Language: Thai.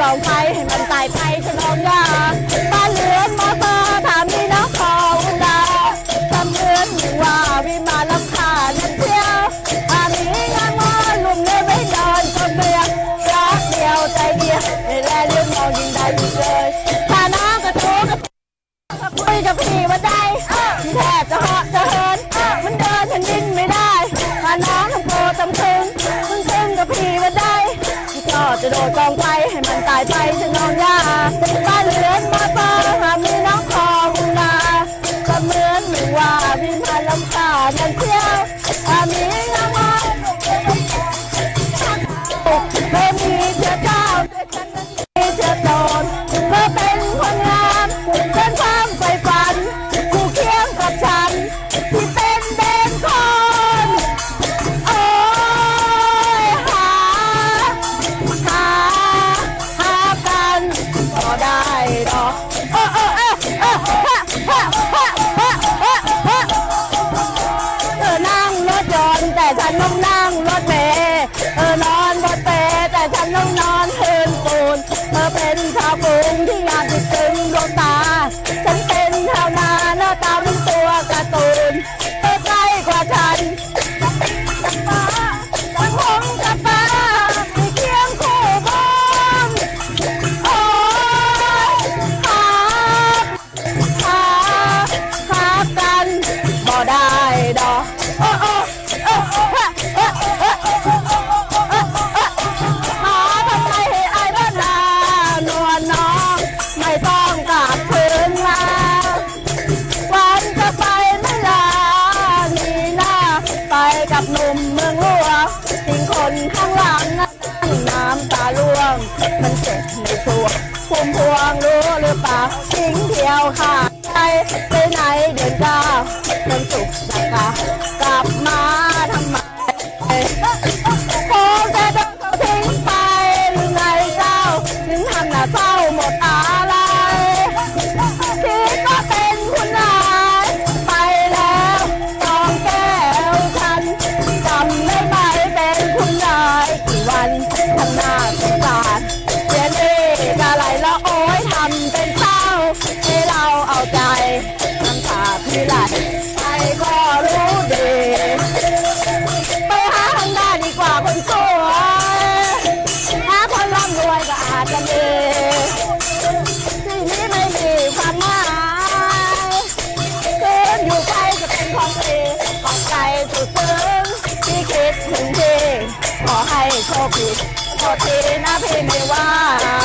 กองไฟให้มันตายไปฉลองยา อยู่สวนพุ่มพวงรู้หรือเปล่าทิ้งเทียวค่ะใจไปไหนเดือนเก้าคนสุขสักกลับมา เทนะเพเนว่า